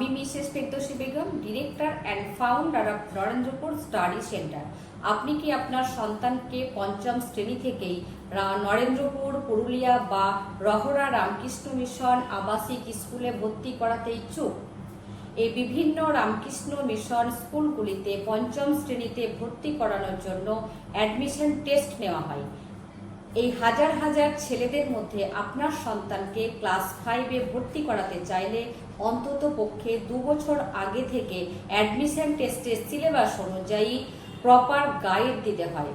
আমি Mrs Ferdousi Begum, director and founder of Narendrapur study centre আপনি কি আপনার সন্তানকে পঞ্চম শ্রেণি থেকেই নরেন্দ্রপুর, পুরুলিয়া বা রহরা রামকৃষ্ণ মিশন আবাসিক স্কুলে ভর্তি করাতে ইচ্ছুক? এই বিভিন্ন রামকৃষ্ণ মিশন স্কুলগুলিতে পঞ্চম শ্রেণীতে ভর্তি করানোর জন্য অ্যাডমিশন টেস্ট নেওয়া হয়। এই হাজার হাজার ছেলেদের মধ্যে আপনার সন্তানকে ক্লাস ফাইভে ভর্তি করাতে চাইলে অন্তত পক্ষে দু বছর আগে থেকে অ্যাডমিশন টেস্টের সিলেবাস অনুযায়ী প্রপার গাইড দিতে হয়,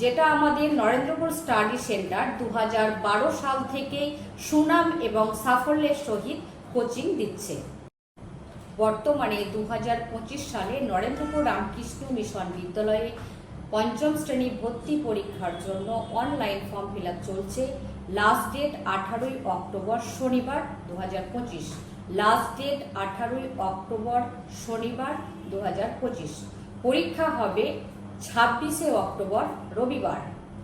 যেটা আমাদের নরেন্দ্রপুর স্টাডি সেন্টার দু হাজার বারো সাল থেকে সুনাম এবং সাফল্যের সহিত কোচিং দিচ্ছে। বর্তমানে দু হাজার পঁচিশ সালে নরেন্দ্রপুর রামকৃষ্ণ মিশন বিদ্যালয়ে পঞ্চম শ্রেণি ভর্তি পরীক্ষার জন্য অনলাইন ফর্ম ফিল চলছে। লাস্ট ডেট আঠারোই অক্টোবর শনিবার দু হাজার পঁচিশ। লাস্ট ডেট আঠারোই অক্টোবর শনিবার দু হাজার পঁচিশ। পরীক্ষা হবে ছাব্বিশে অক্টোবর রবিবার।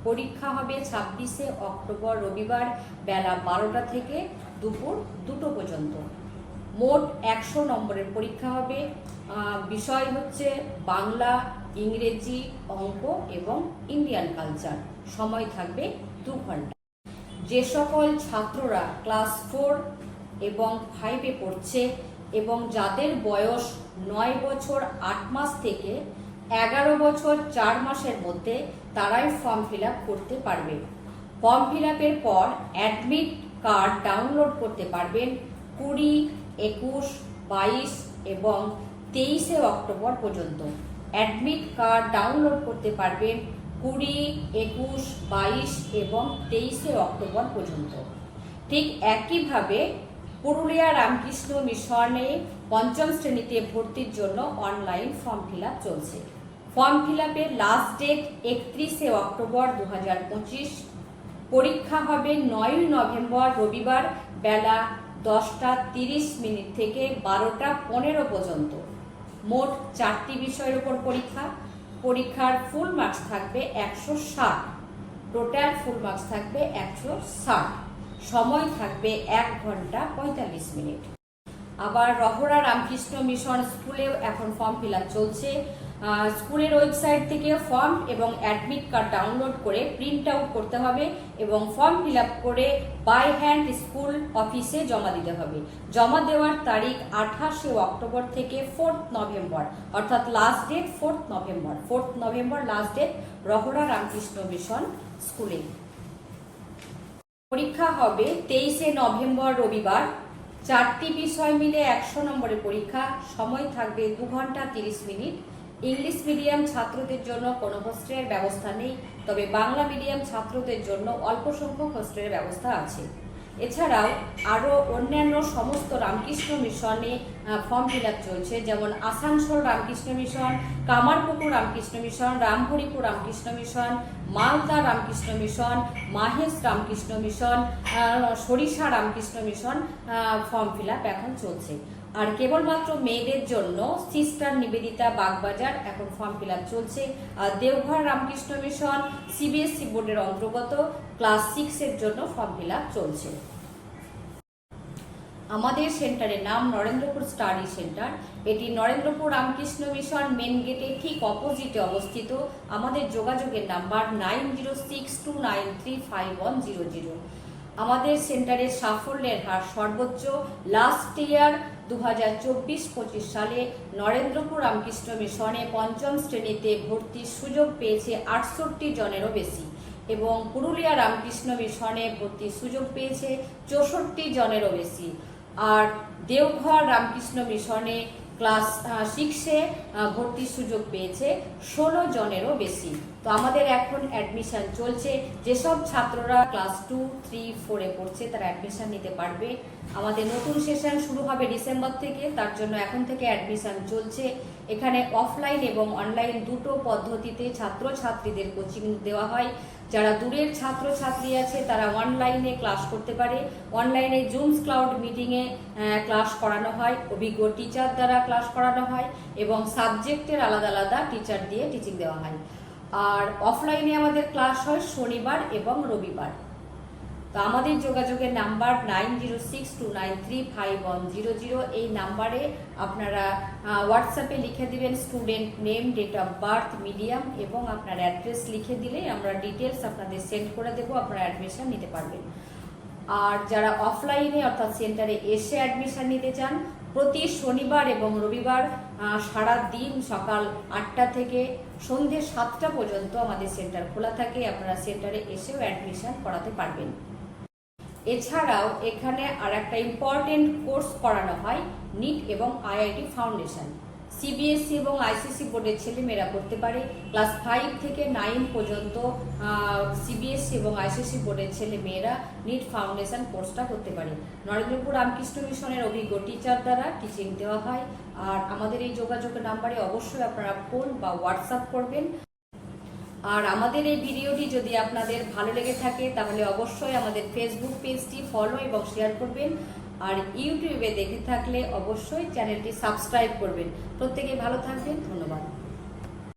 পরীক্ষা হবে ছাব্বিশে অক্টোবর রবিবার বেলা বারোটা থেকে দুপুর দুটো পর্যন্ত। মোট একশো নম্বরের পরীক্ষা হবে। বিষয় হচ্ছে বাংলা ইংরেজি অঙ্ক এবং ইন্ডিয়ান কালচার। সময় থাকবে দু ঘণ্টা। যে সকল ছাত্ররা ক্লাস ফোর এবং ফাইভে পড়ছে এবং যাদের বয়স নয় বছর আট মাস থেকে এগারো বছর চার মাসের মধ্যে তারাই ফর্ম ফিল করতে পারবে। ফর্ম ফিল পর অ্যাডমিট কার্ড ডাউনলোড করতে পারবেন কুড়ি, একুশ, বাইশ এবং তেইশে অক্টোবর পর্যন্ত। অ্যাডমিট কার্ড ডাউনলোড করতে পারবেন কুড়ি, একুশ, বাইশ এবং তেইশে অক্টোবর পর্যন্ত। ঠিক একইভাবে পুরুলিয়া রামকৃষ্ণ মিশনে পঞ্চম শ্রেণীতে ভর্তির জন্য অনলাইন ফর্ম ফিল চলছে। ফর্ম ফিল আপের লাস্ট ডেট একত্রিশে অক্টোবর দু হাজার পঁচিশ, পরীক্ষা হবে নয়ই নভেম্বর রবিবার বেলা দশটা তিরিশ মিনিট থেকে বারোটা পনেরো পর্যন্ত। মোট চারটি বিষয়ের উপর পরীক্ষা। পরীক্ষার ফুল মার্কস থাকবে একশো ষাট। টোটাল ফুল মার্কস থাকবে একশো ষাট। সময় থাকবে এক ঘণ্টা পঁয়তাল্লিশ মিনিট। আবার রহরা রামকৃষ্ণ মিশন স্কুলেও এখন ফর্ম ফিল চলছে। স্কুলের ওয়েবসাইট থেকে ফর্ম এবং অ্যাডমিট কার্ড ডাউনলোড করে প্রিন্ট আউট করতে হবে এবং ফর্ম ফিল করে বাই হ্যান্ড স্কুল অফিসে জমা দিতে হবে। জমা দেওয়ার তারিখ আঠাশে অক্টোবর থেকে ফোর্থ নভেম্বর অর্থাৎ last date fourth November fourth November last date Rahara Ramakrishna mission স্কুলে। পরীক্ষা হবে তেইশে নভেম্বর, রবিবার। চারটি বিষয় মিলে একশো নম্বরের পরীক্ষা। সময় থাকবে দু ঘণ্টা তিরিশ মিনিট। ইংলিশ মিডিয়াম ছাত্রদের জন্য কোনো হোস্টেলের ব্যবস্থা নেই, তবে বাংলা মিডিয়াম ছাত্রদের জন্য অল্প সংখ্যক হোস্টেলের ব্যবস্থা আছে। এছাড়াও আরও অন্যান্য সমস্ত রামকৃষ্ণ মিশনে ফর্ম ফিল চলছে, যেমন Asansol Ramakrishna mission, Kamarpukur Ramakrishna mission, Ramharipur Ramakrishna mission, Malda Ramakrishna mission, Mahesh Ramakrishna mission Sarisha Ramakrishna mission form fill এখন চলছে। আর কেবলমাত্র মেয়েদের জন্য সিস্টার নিবেদিতা বাগবাজার এখন ফর্ম ফিল চলছে। আর দেওঘর রামকৃষ্ণ মিশন সিবিএসসি বোর্ডের অন্তর্গত ক্লাস সিক্সের জন্য ফর্ম ফিল চলছে। আমাদের সেন্টারের নাম নরেন্দ্রপুর স্টাডি সেন্টার। এটি নরেন্দ্রপুর রামকৃষ্ণ মিশন মেন গেটে ঠিক অপোজিটে অবস্থিত। আমাদের যোগাযোগের number nine zero six two nine three five one zero zero. আমাদের সেন্টারের সাফল্যের হার সর্বোচ্চ লাস্ট ইয়ার দু হাজার চব্বিশ পঁচিশ সালে নরেন্দ্রপুর রামকৃষ্ণ মিশনে পঞ্চম শ্রেণীতে ভর্তির সুযোগ পেয়েছে আটষট্টি জনেরও বেশি এবং পুরুলিয়া রামকৃষ্ণ মিশনে ভর্তির সুযোগ পেয়েছে চৌষট্টি জনেরও বেশি। আর দেওঘর রামকৃষ্ণ মিশনে ক্লাস সিক্সে ভর্তির সুযোগ পেয়েছে ষোলো জনেরও বেশি। তো আমাদের এখন অ্যাডমিশান চলছে। যেসব ছাত্ররা ক্লাস টু থ্রি ফোরে পড়ছে, তারা অ্যাডমিশান নিতে পারবে। আমাদের নতুন সেশন শুরু হবে ডিসেম্বর থেকে, তার জন্য এখন থেকে অ্যাডমিশন চলছে। এখানে অফলাইন এবং অনলাইন দুটো পদ্ধতিতে ছাত্রছাত্রীদের কোচিং দেওয়া হয়। যারা দূরের ছাত্রছাত্রী আছে, তারা অনলাইনে ক্লাস করতে পারে। অনলাইনে জুমস ক্লাউড মিটিংয়ে ক্লাস করানো হয়। অভিজ্ঞ টিচার দ্বারা ক্লাস করানো হয় এবং সাবজেক্টের আলাদা আলাদা টিচার দিয়ে টিচিং দেওয়া হয়। আর অফলাইনে আমাদের ক্লাস হয় শনিবার এবং রবিবার। তো আমাদের যোগাযোগের number nine zero six two nine three five one zero zero. এই নাম্বারে আপনারা হোয়াটসঅ্যাপে লিখে দিবেন student name date of birth medium এবং আপনার অ্যাড্রেস লিখে দিলে আমরা ডিটেলস আপনাদের সেন্ড করে দেবো, আপনারা অ্যাডমিশন নিতে পারবেন। আর যারা অফলাইনে অর্থাৎ সেন্টারে এসে অ্যাডমিশন নিতে চান, প্রতি শনিবার এবং রবিবার সারা দিন সকাল আটটা থেকে সন্ধ্যে সাতটা পর্যন্ত আমাদের সেন্টার খোলা থাকে, আপনারা সেন্টারে এসেও অ্যাডমিশন করাতে পারবেন। এছাড়াও এখানে আর একটা ইম্পর্টেন্ট কোর্স করানো হয় নিট এবং আইআইটি ফাউন্ডেশন সিবিএসসি এবং আইসিসি বোর্ডের ছেলেমেয়েরা করতে পারে। ক্লাস ফাইভ থেকে নাইন পর্যন্ত সিবিএসসি এবং আইসিসি বোর্ডের ছেলে মেয়েরা নিট ফাউন্ডেশন কোর্সটা করতে পারে। নরেন্দ্রপুর রামকৃষ্ণ মিশনের অভিজ্ঞ টিচার দ্বারা টিচিং দেওয়া হয়। আর আমাদের এই যোগাযোগের নাম্বারে অবশ্যই আপনারা ফোন বা হোয়াটসঅ্যাপ করবেন। আর আমাদের এই ভিডিওটি যদি আপনাদের ভালো লেগে থাকে, তাহলে অবশ্যই আমাদের ফেসবুক পেজটি ফলো এবং শেয়ার করবেন। আর ইউটিউবে দেখে থাকলে অবশ্যই চ্যানেলটি সাবস্ক্রাইব করবেন। প্রত্যেকে ভালো থাকবেন। ধন্যবাদ।